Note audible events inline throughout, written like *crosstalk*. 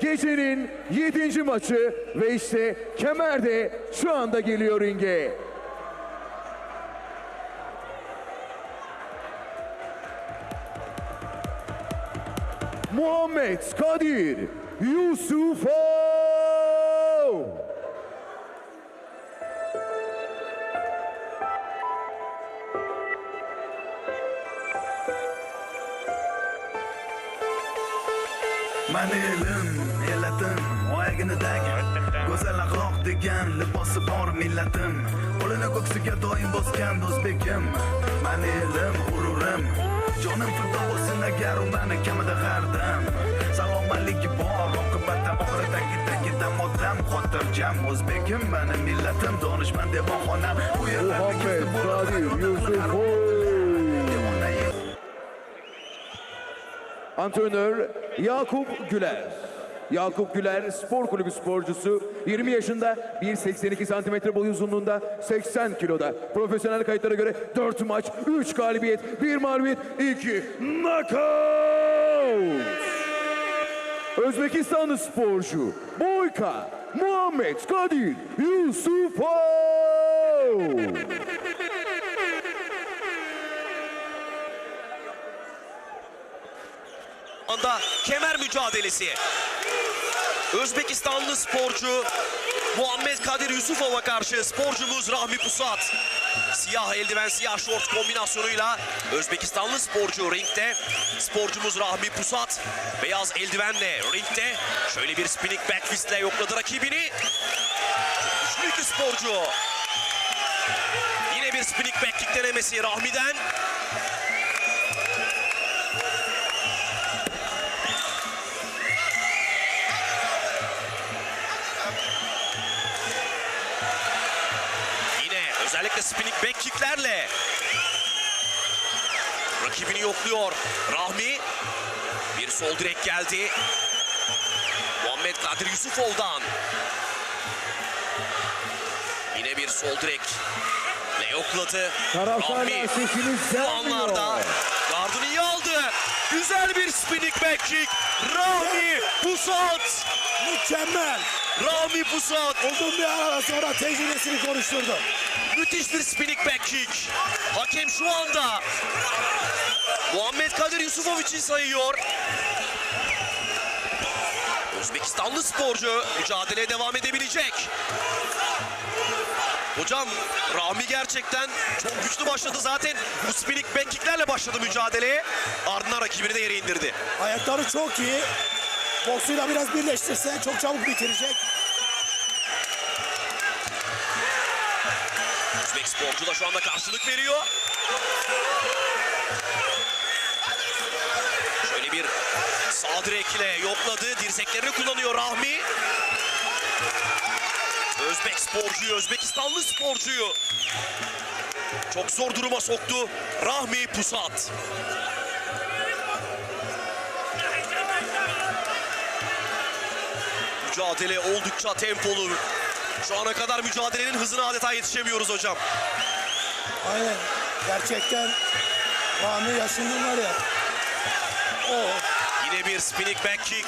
gecenin 7. maçı ve işte Kemer de şu anda geliyor ringe. Muhammed Kadir Yusufov. mani elim elatim oyaginidagi go'zal axloq degan libosi bor millatim. Qo'lini ko'ksiga doim bosgan o'zbekim mani elim g'ururim. Jonim fido bo'lsin agar u mani kamida g'ardim. Salomatligi bor oqibatda oxiratdagi tagida motam xotirjam o'zbekim mani millatim. Donishmand devonxonam. Bu yerlarni kesib bo'ladi Antrenör Yakup Güler. Yakup Güler spor kulübü sporcusu 20 yaşında 1.82 santimetre boy uzunluğunda 80 kiloda. Profesyonel kayıtlara göre 4 maç 3 galibiyet 1 mağlubiyet 2 knockout. Özbekistanlı sporcu Boyka Muhammed Kadir Yusufov. anda kemer mücadelesi. Özbekistanlı sporcu Muhammed Kadir Yusufov'a karşı sporcumuz Rahmi Pusat. Siyah eldiven, siyah şort kombinasyonuyla Özbekistanlı sporcu ringde. Sporcumuz Rahmi Pusat beyaz eldivenle ringde. Şöyle bir spinning back fistle yokladı rakibini. Güçlü iki sporcu. Yine bir spinning back kick denemesi Rahmi'den. Özellikle spinning back kicklerle rakibini yokluyor. Rahmi bir sol direk geldi. Muhammed Kadir Yusufov'dan. Yine bir sol direk ne yokladı. Rahmi bu anlarda gardını iyi aldı. Güzel bir spinning back kick. Rahmi Pusat. Mükemmel. Rahmi Pusat. Uzun bir ara sonra tecrübesini konuşturdu. Müthiş bir spinning back kick. Hakem şu anda Muhammed Kadir Yusufov için sayıyor. Özbekistanlı sporcu mücadeleye devam edebilecek. Hocam Rami gerçekten çok güçlü başladı zaten. Bu spinning back kicklerle başladı mücadeleye. Ardından rakibini de yere indirdi. Ayakları çok iyi. Boksuyla biraz birleştirse çok çabuk bitirecek. Özbek sporcu da şu anda karşılık veriyor. Şöyle bir sağ direkle yokladı. Dirseklerini kullanıyor Rahmi. Özbek sporcuyu, Özbekistanlı sporcuyu çok zor duruma soktu. Rahmi Pusat. Mücadele oldukça tempolu. Şu ana kadar mücadelenin hızına adeta yetişemiyoruz hocam. Aynen. Gerçekten Rami yaşından var ya. O Yine bir spinning back kick.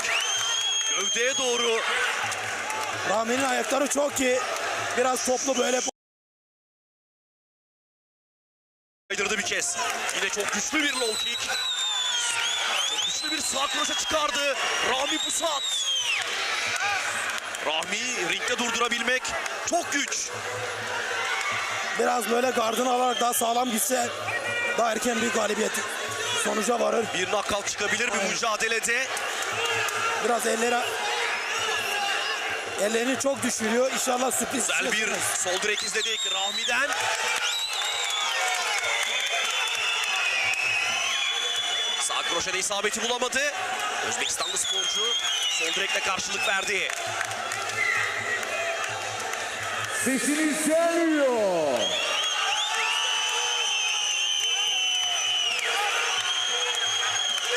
Gövdeye doğru Rami'nin ayakları çok iyi. Biraz toplu böyle kaydırdı bir kez. Yine çok güçlü bir low kick. Çok güçlü bir sağ kroşe çıkardı. Rahmi Pusat. Rahmi ringde durdurabilmek çok güç. biraz böyle gardını alarak daha sağlam gitse daha erken bir galibiyet sonuca varır. Bir knockout çıkabilir bir mücadelede. Biraz elleri ellerini çok düşürüyor. İnşallah sürpriz Güzel bir sol direk izledik Rahmi'den. Sağ kroşede isabeti bulamadı. Özbekistanlı sporcu sol direkle karşılık verdi. Sesiniz gelmiyor.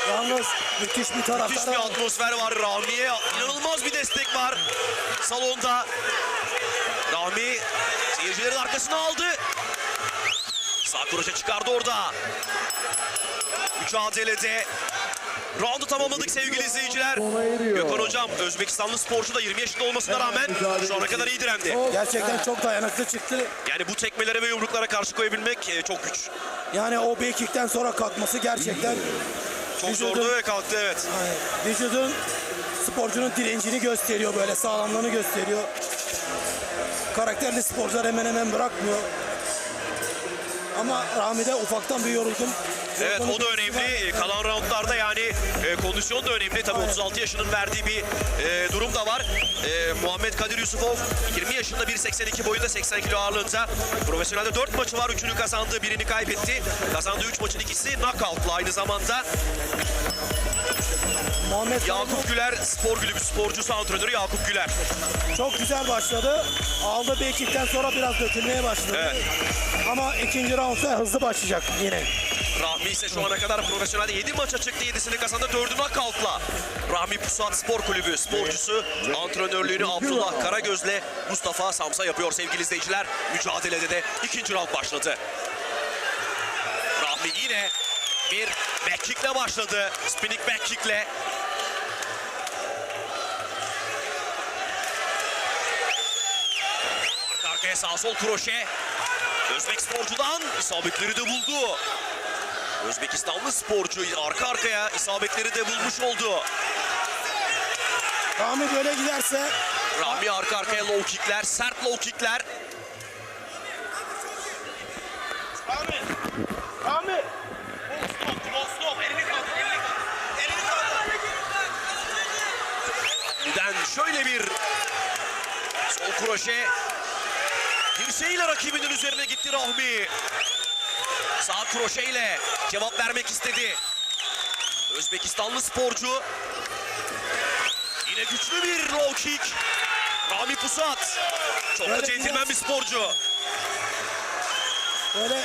Yalnız müthiş bir Müthiş bir atmosfer var Rahmi'ye. İnanılmaz bir destek var salonda. Rahmi seyircilerin arkasına aldı. Sağ kroşe çıkardı orada. Mücadelede Roundu tamamladık sevgili izleyiciler. Gökhan Hocam Özbekistanlı sporcu da 20 yaşında olmasına rağmen şu ana kadar iyi direndi. Gerçekten çok dayanıklı çıktı. Yani bu tekmelere ve yumruklara karşı koyabilmek e, çok güç. Yani o bir kickten sonra kalkması gerçekten Çok Vücudu- zordu ve kalktı evet. yani vücudun sporcunun direncini gösteriyor böyle sağlamlığını gösteriyor. Karakterli sporcular hemen hemen bırakmıyor. Ama Rami'de ufaktan bir yoruldum. Evet o da önemli. Kondisyon da önemli. Tabii 36 yaşının verdiği bir e, durum da var. E, Muhammed Kadir Yusufov 20 yaşında 1.82 boyunda 80 kilo ağırlığında. Profesyonelde 4 maçı var. 3'ünü kazandı, birini kaybetti. Kazandığı 3 maçın ikisi knockout'la aynı zamanda. Muhammed Yakup Güler spor kulübü sporcusu antrenörü Yakup Güler. çok güzel başladı. Aldı bir kickten sonra biraz dökülmeye başladı. Evet. Ama ikinci roundda hızlı başlayacak yine. Rahmi ise şu ana kadar profesyonelde 7 maça çıktı. 7'sini kazandı. 4'ünü knockout'la. Rahmi Pusat Spor Kulübü sporcusu antrenörlüğünü Abdullah Karagöz'le Mustafa Samsa yapıyor sevgili izleyiciler. Mücadelede de ikinci round başladı. Rahmi yine bir back kick'le başladı. Spinning back kick'le. Arka arkaya sağ sol kroşe. Özbek sporcudan isabetleri de buldu. Özbekistanlı sporcu arka arkaya isabetleri de bulmuş oldu. Rami böyle giderse Rami arka arkaya low kickler, sert low kickler. Rami! Rami! Neden şöyle bir sol kroşe dirseğiyle rakibinin üzerine gitti Rahmi. Sağ kroşeyle cevap vermek istedi. Özbekistanlı sporcu yine güçlü bir low kick. Rami Pusat çok da Böyle centilmen biraz- bir sporcu. Böyle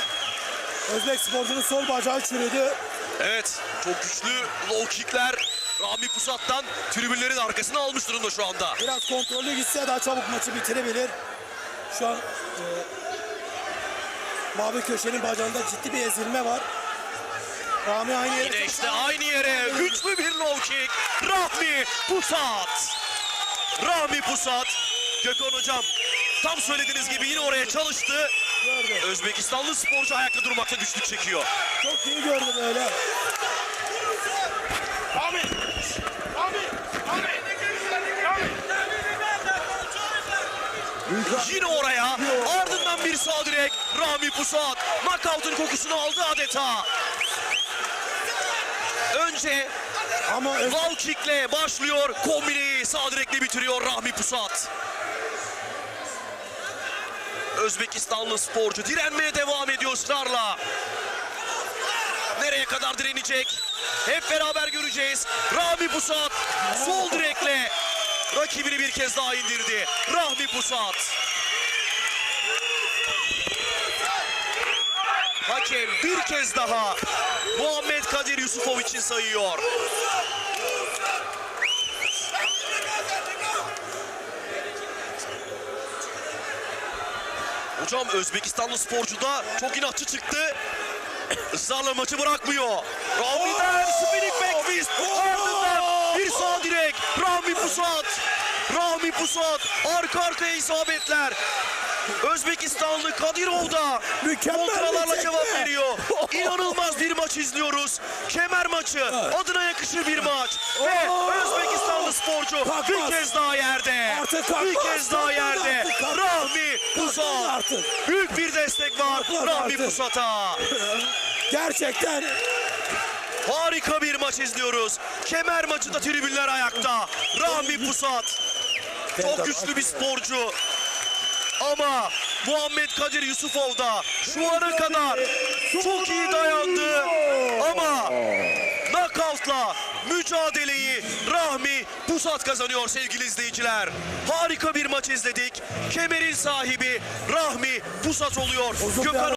Özbek sporcunun sol bacağı çürüdü. Evet çok güçlü low kickler Rami Pusat'tan tribünlerin arkasına almış durumda şu anda. Biraz kontrollü gitse daha çabuk maçı bitirebilir. Şu an e, mavi köşenin bacağında ciddi bir ezilme var. Rami aynı yere... Yine işte aynı yere güçlü bir low kick. Rahmi Pusat. Rahmi Pusat. Gökhan hocam tam söylediğiniz gibi yine oraya çalıştı. Gördü. Özbekistanlı sporcu ayakta durmakta güçlük çekiyor. Çok iyi gördü böyle. Yine oraya ardından bir sağ direk Rami Pusat. Knockout'un kokusunu aldı adeta. Önce Ama kickle başlıyor. Kombineyi sağ direkle bitiriyor Rahmi Pusat. Özbekistanlı sporcu direnmeye devam ediyor ısrarla. Nereye kadar direnecek? Hep beraber göreceğiz. Rahmi Pusat sol direkle rakibini bir kez daha indirdi. Rahmi Pusat. Hakem bir kez daha Muhammed Kadir Yusufov için sayıyor. Hocam Özbekistanlı sporcu da çok inatçı çıktı. Israrla maçı bırakmıyor. Rahmi'den spinning back fist. Ardından bir sağ direk. Rahmi Pusat. Rahmi Pusat. Arka arkaya isabetler. Özbekistanlı Kadirov da kontralarla cevap veriyor. *laughs* İnanılmaz bir maç izliyoruz. Kemer maçı. Adına yakışır bir maç. Ve. Özbekistanlı sporcu bir kez daha yerde. Bir kez daha yerde. Rahmi Pusat. Büyük bir destek var Rahmi. Pusat'a. *laughs* gerçekten Harika bir maç izliyoruz. Kemer maçında tribünler ayakta. Rahmi Pusat. Çok güçlü bir sporcu. Ama Muhammed Kadir Yusufov da şu ana kadar çok iyi dayandı. Ama knockoutla mücadeleyi Rahmi Pusat kazanıyor sevgili izleyiciler. Harika bir maç izledik. Kemerin sahibi Rahmi Pusat oluyor. Gökhan